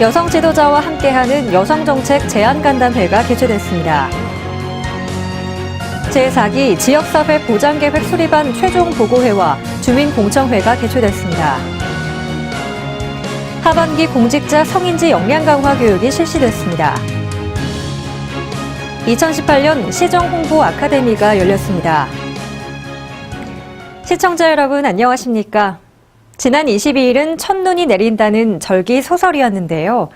여성 지도자와 함께하는 여성정책 제안간담회가 개최됐습니다. 제4기 지역사회 보장계획 수립안 최종 보고회와 주민공청회가 개최됐습니다. 하반기 공직자 성인지 역량 강화 교육이 실시됐습니다. 2018년 시정 홍보 아카데미가 열렸습니다. 시청자 여러분 안녕하십니까? 지난 22일은 첫눈이 내린다는 절기 소설이었는데요.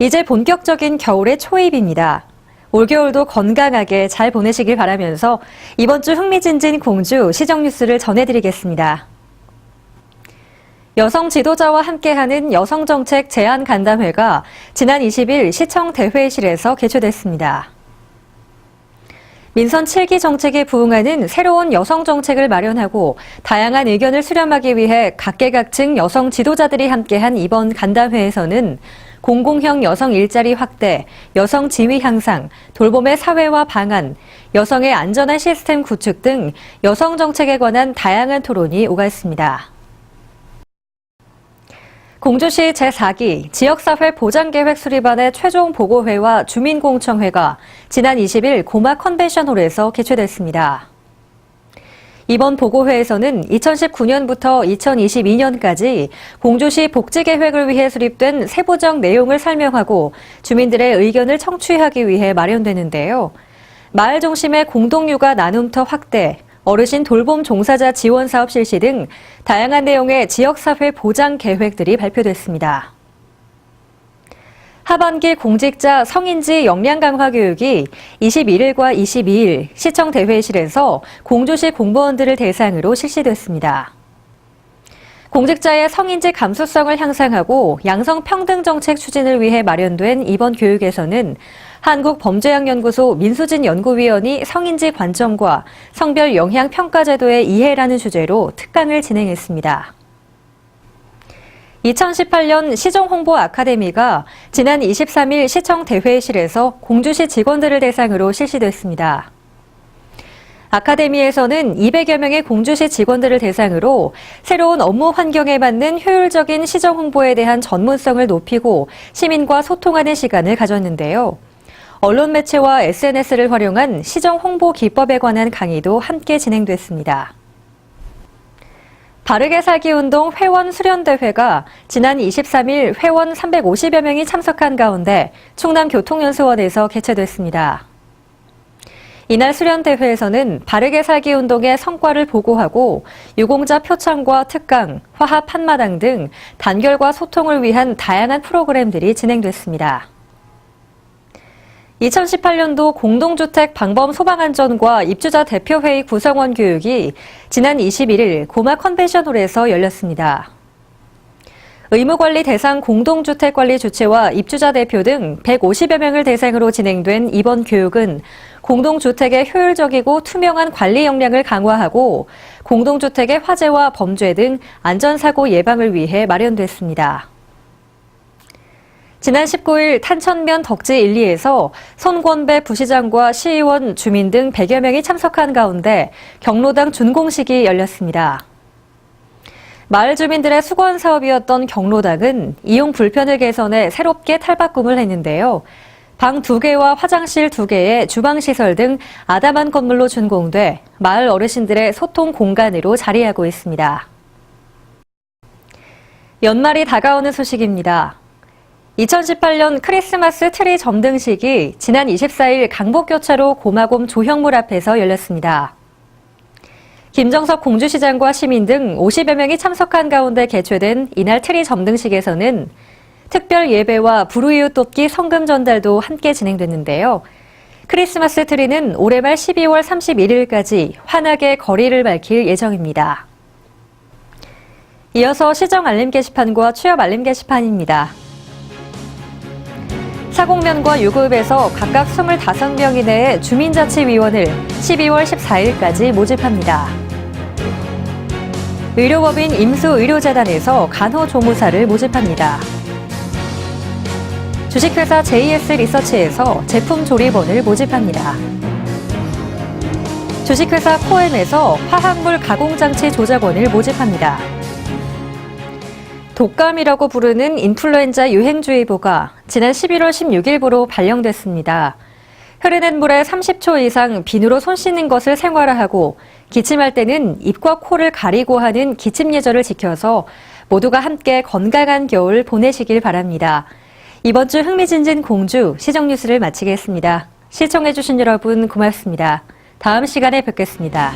이제 본격적인 겨울의 초입입니다. 올겨울도 건강하게 잘 보내시길 바라면서 이번 주 흥미진진 공주 시정 뉴스를 전해드리겠습니다. 여성 지도자와 함께하는 여성정책 제안 간담회가 지난 20일 시청 대회실에서 개최됐습니다. 민선 7기 정책에 부응하는 새로운 여성 정책을 마련하고 다양한 의견을 수렴하기 위해 각계각층 여성 지도자들이 함께한 이번 간담회에서는 공공형 여성 일자리 확대, 여성 지위 향상, 돌봄의 사회화 방안, 여성의 안전한 시스템 구축 등 여성 정책에 관한 다양한 토론이 오갔습니다. 공주시 제4기 지역사회 보장계획 수립안의 최종 보고회와 주민공청회가 지난 20일 고마 컨벤션홀에서 개최됐습니다. 이번 보고회에서는 2019년부터 2022년까지 공주시 복지계획을 위해 수립된 세부적 내용을 설명하고 주민들의 의견을 청취하기 위해 마련되는데요. 마을 중심의 공동육아 나눔터 확대, 어르신 돌봄 종사자 지원 사업 실시 등 다양한 내용의 지역사회 보장 계획들이 발표됐습니다. 하반기 공직자 성인지 역량 강화 교육이 21일과 22일 시청 대회실에서 공주시 공무원들을 대상으로 실시됐습니다. 공직자의 성인지 감수성을 향상하고 양성 평등 정책 추진을 위해 마련된 이번 교육에서는 한국범죄학연구소 민수진 연구위원이 성인지 관점과 성별 영향 평가 제도의 이해라는 주제로 특강을 진행했습니다. 2018년 시정 홍보 아카데미가 지난 23일 시청 대회실에서 공주시 직원들을 대상으로 실시됐습니다. 아카데미에서는 200여 명의 공주시 직원들을 대상으로 새로운 업무 환경에 맞는 효율적인 시정 홍보에 대한 전문성을 높이고 시민과 소통하는 시간을 가졌는데요. 언론 매체와 SNS를 활용한 시정 홍보 기법에 관한 강의도 함께 진행됐습니다. 바르게 살기 운동 회원 수련대회가 지난 23일 회원 350여 명이 참석한 가운데 충남교통연수원에서 개최됐습니다. 이날 수련대회에서는 바르게 살기 운동의 성과를 보고하고 유공자 표창과 특강, 화합 한마당 등 단결과 소통을 위한 다양한 프로그램들이 진행됐습니다. 2018년도 공동주택 방범 소방안전과 입주자 대표회의 구성원 교육이 지난 21일 고마 컨벤션홀에서 열렸습니다. 의무관리 대상 공동주택관리 주체와 입주자 대표 등 150여 명을 대상으로 진행된 이번 교육은 공동주택의 효율적이고 투명한 관리 역량을 강화하고 공동주택의 화재와 범죄 등 안전사고 예방을 위해 마련됐습니다. 지난 19일 탄천면 덕지 1, 2에서 손권배 부시장과 시의원, 주민 등 100여 명이 참석한 가운데 경로당 준공식이 열렸습니다. 마을 주민들의 수건 사업이었던 경로당은 이용 불편을 개선해 새롭게 탈바꿈을 했는데요. 방 2개와 화장실 2개의 주방시설 등 아담한 건물로 준공돼 마을 어르신들의 소통 공간으로 자리하고 있습니다. 연말이 다가오는 소식입니다. 2018년 크리스마스 트리 점등식이 지난 24일 강북교차로 고마곰 조형물 앞에서 열렸습니다. 김정석 공주시장과 시민 등 50여 명이 참석한 가운데 개최된 이날 트리 점등식에서는 특별 예배와 불우이웃 돕기 성금 전달도 함께 진행됐는데요. 크리스마스 트리는 올해 말 12월 31일까지 환하게 거리를 밝힐 예정입니다. 이어서 시정 알림 게시판과 취업 알림 게시판입니다. 사공면과 유급에서 각각 25명 이내의 주민자치위원을 12월 14일까지 모집합니다. 의료법인 임수의료재단에서 간호조무사를 모집합니다. 주식회사 JS 리서치에서 제품 조리본을 모집합니다. 주식회사 코엠에서 화학물 가공장치 조작원을 모집합니다. 독감이라고 부르는 인플루엔자 유행주의보가 지난 11월 16일부로 발령됐습니다. 흐르는 물에 30초 이상 비누로 손 씻는 것을 생활화하고 기침할 때는 입과 코를 가리고 하는 기침 예절을 지켜서 모두가 함께 건강한 겨울 보내시길 바랍니다. 이번 주 흥미진진 공주 시정 뉴스를 마치겠습니다. 시청해주신 여러분 고맙습니다. 다음 시간에 뵙겠습니다.